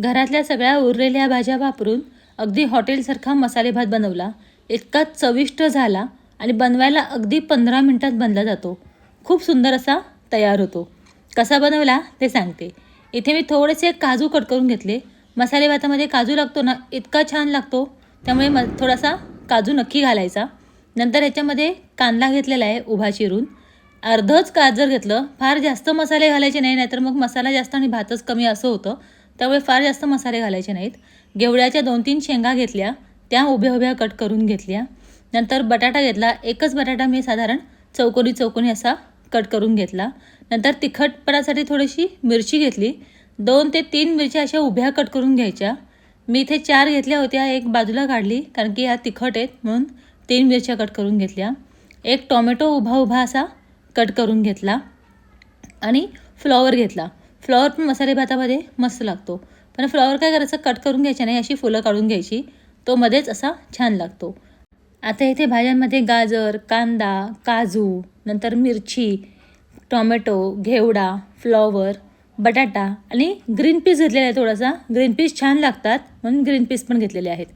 घरातल्या सगळ्या उरलेल्या भाज्या वापरून अगदी हॉटेलसारखा मसाले भात बनवला. इतका चविष्ट झाला आणि बनवायला अगदी पंधरा मिनटात बनला जातो. खूप सुंदर असा तयार होतो. कसा बनवला ते सांगते. इथे मी थोडेसे काजू कट करून घेतले. मसाले भातामध्ये काजू लागतो ना इतका छान लागतो. त्यामुळे म थोडासा काजू नक्की घालायचा. नंतर ह्याच्यामध्ये कांदा घेतलेला आहे उभा चिरून. अर्धच गाजर घेतलं. फार जास्त मसाले घालायचे नाही नाहीतर मग मसाला जास्त आणि भातच कमी असं होतं. त्यामुळे फार जास्त मसाले घालायचे नाहीत. गेवड्याच्या दोन तीन शेंगा घेतल्या त्या उभ्या उभ्या कट करून घेतल्या. नंतर बटाटा घेतला. एकच बटाटा मी साधारण चौकोनी चौकोनी असा कट करून घेतला. नंतर तिखटपणासाठी थोडीशी मिरची घेतली. दोन ते तीन मिरच्या अशा उभ्या कट करून घ्यायच्या. मी इथे चार घेतल्या होत्या. एक बाजूला काढली कारण की ह्या तिखट आहेत म्हणून तीन मिरच्या कट करून घेतल्या. एक टोमॅटो उभा उभा असा कट करून घेतला आणि फ्लॉवर घेतला. फ्लॉवर पण मसाले भातामध्ये मस्त लागतो. पण फ्लॉवर काय करायचं? कट करून घ्यायचे नाही अशी फुलं काढून घ्यायची. तो मध्येच असा छान लागतो. आता इथे भाज्यांमध्ये गाजर कांदा काजू नंतर मिरची टॉमॅटो घेवडा फ्लॉवर बटाटा आणि ग्रीन पीस घेतलेला आहे थोडासा. ग्रीन पीस छान लागतात म्हणून ग्रीन पीस पण घेतलेले आहेत.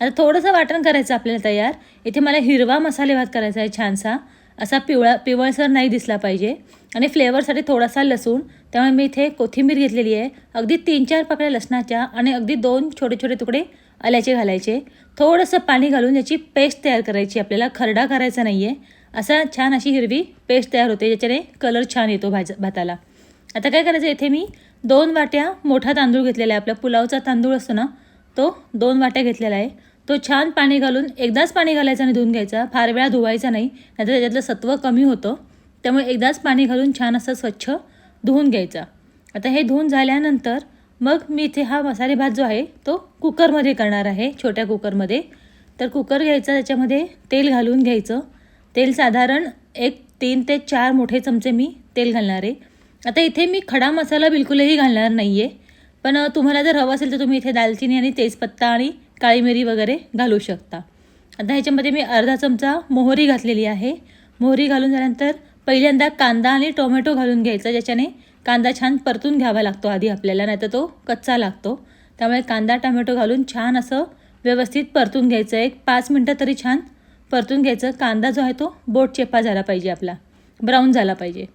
आता थोडंसं वाटण करायचं आपल्याला तयार. इथे मला हिरवा मसाले भात करायचा आहे छानसा. असा पिवळा पिवळसर नाही दिसला पाहिजे. आणि फ्लेवरसाठी थोडासा लसूण त्यामुळे मी इथे कोथिंबीर घेतलेली आहे. अगदी तीन चार पाकळ्या लसणाच्या आणि अगदी दोन छोटे छोटे तुकडे आल्याचे घालायचे. थोडंसं पाणी घालून याची पेस्ट तयार करायची. आपल्याला खरडा करायचा नाही आहे असा छान अशी हिरवी पेस्ट तयार होते ज्याच्याने कलर छान येतो भाज भाताला. आता काय करायचं इथे मी दोन वाट्या मोठा तांदूळ घेतलेला आहे. आपला पुलावचा तांदूळ असतो ना तो दोन वाट्या घेतलेला आहे. तो छान पाणी घालून एकदाच पाणी घालायचा आणि धुवून घ्यायचा. फार वेळा धुवायचा नाही नाहीतर त्याच्यातलं सत्व कमी होतं. त्यामुळे एकदाच पाणी घालून छान असं स्वच्छ धुवून घ्यायचा. आता हे धुवून झाल्यानंतर मग मी इथे हा मसाले भात जो आहे तो कुकरमध्ये करणार आहे छोट्या कुकरमध्ये. तर कुकर घ्यायचा त्याच्यामध्ये तेल घालून घ्यायचं. तेल साधारण एक तीन ते चार मोठे चमचे मी तेल घालणार आहे. आता इथे मी खडा मसाला बिलकुलही घालणार नाही आहे पण तुम्हाला जर हवं असेल तर तुम्ही इथे दालचिनी आणि तेजपत्ता आणि काळी मिरी वगैरे घालू शकता. आता ह्याच्यामध्ये मी अर्धा चमचा मोहरी घातलेली आहे. मोहरी घालून झाल्यानंतर पहिल्यांदा कांदा आणि टोमॅटो घालून घ्यायचा ज्याच्याने कांदा छान परतून घ्यावा लागतो आधी आपल्याला नाहीतर तो कच्चा लागतो. त्यामुळे कांदा टोमॅटो घालून छान असं व्यवस्थित परतून घ्यायचं. एक पाच मिनटं तरी छान परतून घ्यायचं. कांदा जो आहे तो बोट चेपा झाला पाहिजे आपला ब्राऊन झाला पाहिजे.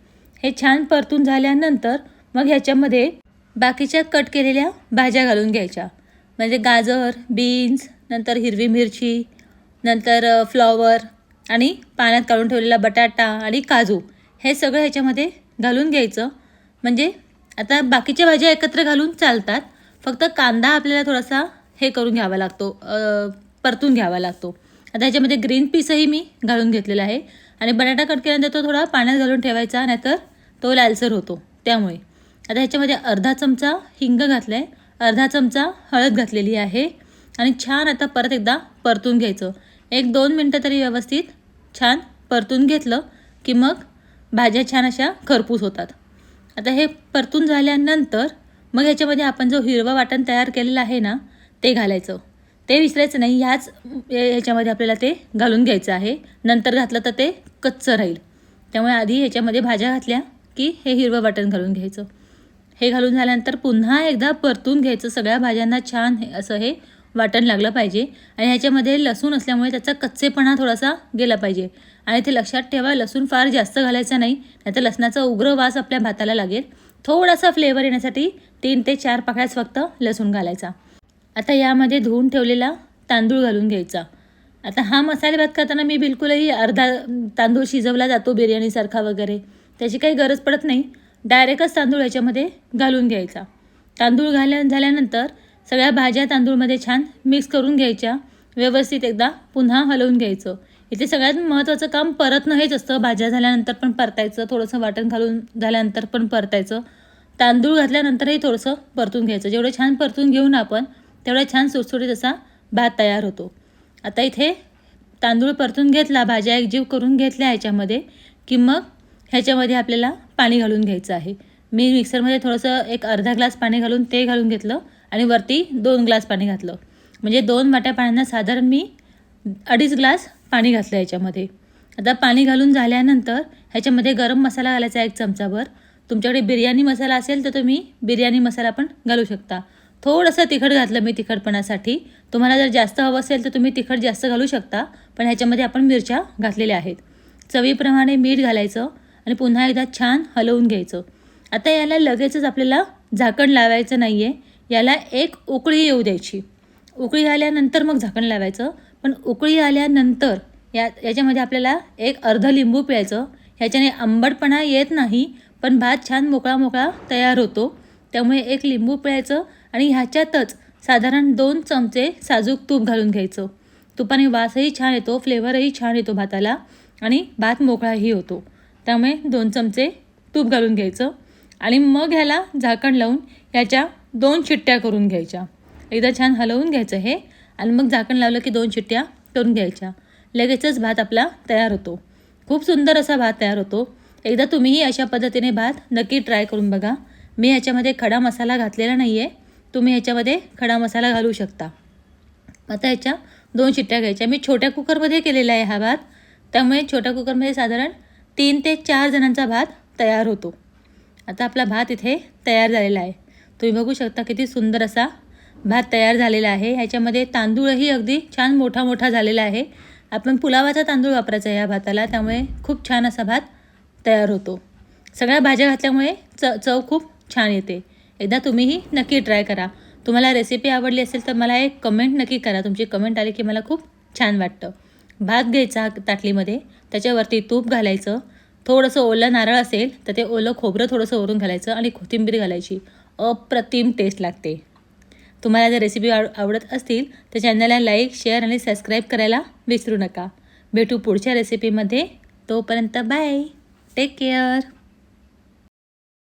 हे छान परतून झाल्यानंतर मग ह्याच्यामध्ये बाकीच्या कट केलेल्या भाज्या घालून घ्यायच्या. म्हणजे गाजर बीन्स नंतर हिरवी मिरची नंतर फ्लॉवर आणि पाण्यात काढून ठेवलेला बटाटा आणि काजू हे सगळं ह्याच्यामध्ये घालून घ्यायचं. म्हणजे आता बाकीच्या भाज्या एकत्र घालून चालतात. फक्त कांदा आपल्याला थोडासा हे करून घ्यावा लागतो परतून घ्यावा लागतो. आता ह्याच्यामध्ये ग्रीन पीसही मी घालून घेतलेला आहे. आणि बटाटा कट केल्यानंतर तो थोडा पाण्यात घालून ठेवायचा नाहीतर तो लालसर होतो त्यामुळे. आता ह्याच्यामध्ये अर्धा चमचा हिंग घातला आहे अर्धा चमचा हळद घातलेली आहे. आणि छान आता परत एकदा परतून घ्यायचं. एक दोन मिनटं तरी व्यवस्थित छान परतून घेतलं की मग भाज्या छान अशा खरपूस होतात. आता हे परतून झाल्यानंतर मग ह्याच्यामध्ये आपण जो हिरवा वाटण तयार केलेलं आहे ना ते घालायचं. ते विसरायचं नाही ह्याच ह्याच्यामध्ये आपल्याला ते घालून घ्यायचं आहे. नंतर घातलं तर ते कच्चं राहील. त्यामुळे आधी ह्याच्यामध्ये भाज्या घातल्या की हे हिरवं वाटण घालून घ्यायचं. हे घालून झाल्यानंतर पुन्हा एकदा परतून घ्यायचं सगळ्या भाज्यांना छान हे असं हे वाटण लागलं पाहिजे आणि ह्याच्यामध्ये लसूण असल्यामुळे त्याचा कच्चेपणा थोडासा गेला पाहिजे. आणि ते लक्षात ठेवा लसूण फार जास्त घालायचा नाही नाहीतर लसणाचा उग्र वास आपल्या भाताला लागेल. थोडासा फ्लेवर येण्यासाठी तीन ते चार पाकळ्याच फक्त लसूण घालायचा. आता यामध्ये धुवून ठेवलेला तांदूळ घालून घ्यायचा. आता हा मसाले भात करताना मी बिलकुलही अर्धा तांदूळ शिजवला जातो बिर्याणीसारखा वगैरे. त्याची काही गरज पडत नाही. डायरेक्टच तांदूळ याच्यामध्ये घालून घ्यायचा. तांदूळ घाल्या झाल्यानंतर सगळ्या भाज्या तांदूळमध्ये छान मिक्स करून घ्यायच्या. व्यवस्थित एकदा पुन्हा हलवून घ्यायचं. इथे सगळ्यात महत्त्वाचं काम परतणं हेच असतं. भाज्या झाल्यानंतर पण परतायचं थोडंसं वाटण घालून झाल्यानंतर पण परतायचं. तांदूळ घातल्यानंतरही थोडंसं परतून घ्यायचं. जेवढं छान परतून घेऊन आपण तेवढा छान सुटसुटीत असा भात तयार होतो. आता इथे तांदूळ परतून घेतला भाज्या एकजीव करून घेतल्या ह्याच्यामध्ये की मग ह्याच्यामध्ये आपल्याला पाणी घालून घ्यायचं आहे. मी मिक्सरमध्ये थोडंसं एक अर्धा ग्लास पाणी घालून ते घालून घेतलं. आणि वरती दोन ग्लास पाणी घातलं. म्हणजे दोन वाट्या पाण्यानं साधारण मी अडीच ग्लास पाणी घातलं याच्यामध्ये. आता पाणी घालून झाल्यानंतर ह्याच्यामध्ये गरम मसाला घालायचा एक चमचाभर. तुमच्याकडे बिर्याणी मसाला असेल तर तुम्ही बिर्याणी मसाला पण घालू शकता. थोडंसं तिखट घातलं मी तिखटपणासाठी. तुम्हाला जर जास्त हवं असेल तर तुम्ही तिखट जास्त घालू शकता पण ह्याच्यामध्ये आपण मिरच्या घातलेल्या आहेत. चवीप्रमाणे मीठ घालायचं आणि पुन्हा एकदा छान हलवून घ्यायचं. आता याला लगेचच आपल्याला झाकण लावायचं नाही आहे याला एक उकळी येऊ द्यायची. उकळी आल्यानंतर मग झाकण लावायचं. पण उकळी आल्यानंतर या याच्यामध्ये आपल्याला एक अर्ध लिंबू पिळायचं. ह्याच्याने आंबटपणा येत नाही पण भात छान मोकळा मोकळा तयार होतो. त्यामुळे एक लिंबू पिळायचं आणि ह्याच्यातच साधारण दोन चमचे साजूक तूप घालून घ्यायचं. तुपाने वासही छान येतो फ्लेवरही छान येतो भाताला आणि भात मोकळाही होतो. त्यामुळे दोन चमचे तूप घालून घ्यायचं. आणि मग ह्याला झाकण लावून ह्याच्या दोन चिट्ट्या करून घ्यायच्या. एकदा छान हलवून घ्यायचं हे आणि मग झाकण लावलं की दोन चिट्ट्या करून घ्यायच्या. लगेचच भात आपला तयार होतो. खूप सुंदर असा भात तयार होतो. एकदा तुम्हीही अशा पद्धतीने भात नक्की ट्राय करून बघा. मी ह्याच्यामध्ये खडा मसाला घातलेला नाही आहे तुम्ही ह्याच्यामध्ये खडा मसाला घालू शकता. आता ह्याच्या दोन शिट्ट्या घ्यायच्या. मी छोट्या कुकरमध्ये केलेला आहे हा भात. त्यामुळे छोट्या कुकरमध्ये साधारण तीन ते चार जणांचा भात तयार होतो. आता आपला भात इथे तयार झालेला आहे. तुम्ही बघू शकता किती सुंदर असा भात तयार झालेला आहे. ह्याच्यामध्ये तांदूळही अगदी छान मोठा मोठा झालेला आहे. आपण पुलावाचा तांदूळ वापरायचा आहे या भाताला त्यामुळे खूप छान असा भात तयार होतो. सगळ्या भाज्या घातल्यामुळे च चव खूप छान येते. एकदा तुम्हीही नक्की ट्राय करा. तुम्हाला रेसिपी आवडली असेल तर मला एक कमेंट नक्की करा. तुमची कमेंट आली की मला खूप छान वाटतं. भात घ्यायचा ताटलीमध्ये त्याच्यावरती तूप घालायचं. थोडंसं ओलं नारळ असेल तर ते ओलं खोबरं थोडंसं वरून घालायचं आणि कोथिंबीर घालायची. अप्रतिम टेस्ट लागते. तुम्हाला जर रेसिपी आव आवडत असतील तर चॅनलला लाईक शेअर आणि सबस्क्राईब करायला विसरू नका. भेटू पुढच्या रेसिपीमध्ये तोपर्यंत बाय टेक केअर